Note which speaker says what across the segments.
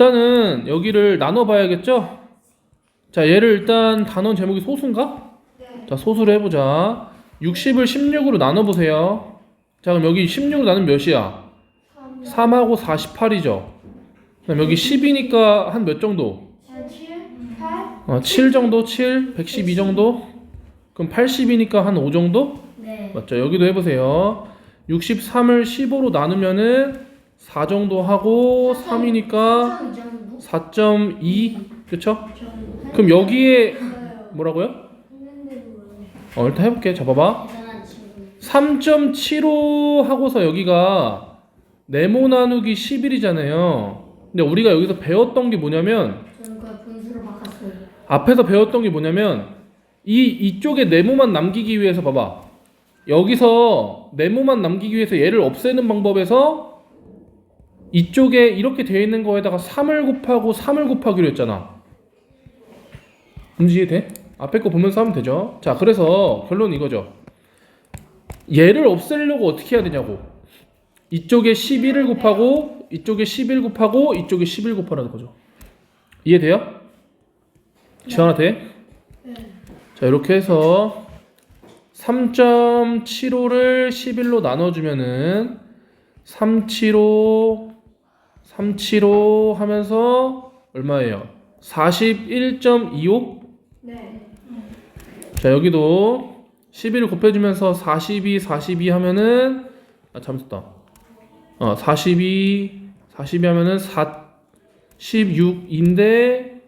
Speaker 1: 일단은 여기를 나눠봐야겠죠? 자, 얘를 일단 단원 제목이 소수인가?
Speaker 2: 네.
Speaker 1: 자, 소수로 해보자. 60을 16으로 나눠보세요. 자, 그럼 여기 16으로 나누면 몇이야?
Speaker 2: 3.
Speaker 1: 3하고 48이죠. 그럼 여기 10이니까 한 몇 정도?
Speaker 2: 7. 8.
Speaker 1: 어, 7 정도? 7? 112 정도? 그럼 80이니까 한 5 정도?
Speaker 2: 네.
Speaker 1: 맞죠? 여기도 해보세요. 63을 15로 나누면은 4 정도 하고 3이니까 4.2 그쵸? 그럼 여기에 뭐라고요? 어 일단 해볼게 잡아봐
Speaker 2: 대단한 친구.
Speaker 1: 3.75 하고서 여기가 네모 나누기 11이잖아요 근데 우리가 여기서 배웠던 게 뭐냐면. 앞에서 배웠던 게 뭐냐면 이 이쪽에 네모만 남기기 위해서 봐봐 여기서 네모만 남기기 위해서 얘를 없애는 방법에서 이쪽에 이렇게 되어 있는 거에다가 3을 곱하고 3을 곱하기로 했잖아 문제 이해돼? 앞에 거 보면서 하면 되죠 자 그래서 결론은 이거죠 얘를 없애려고 어떻게 해야 되냐고 이쪽에 11을 곱하고 이쪽에 11 곱하고 이쪽에 11 곱하라는 거죠 이해돼요? 지원아 돼?
Speaker 2: 네.
Speaker 1: 자 이렇게 해서 3.75를 11로 나눠주면은 375 375 하면서 얼마예요? 41.25?
Speaker 2: 네.
Speaker 1: 자 여기도 11을 곱해주면서 42 42 하면은 아 잠시만 어42 42 하면은 46인데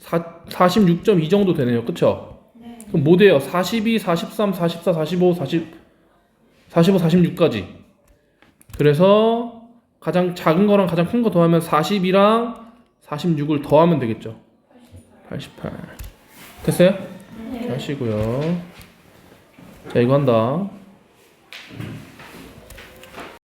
Speaker 1: 46.2 정도 되네요 그쵸?
Speaker 2: 네.
Speaker 1: 그럼 뭐 돼요? 42, 43, 44, 45, 40, 45, 46까지. 그래서 가장 작은 거랑 가장 큰 거 더하면 40이랑 46을 더하면 되겠죠. 88. 됐어요?
Speaker 2: 네.
Speaker 1: 하시고요. 자, 이거 한다.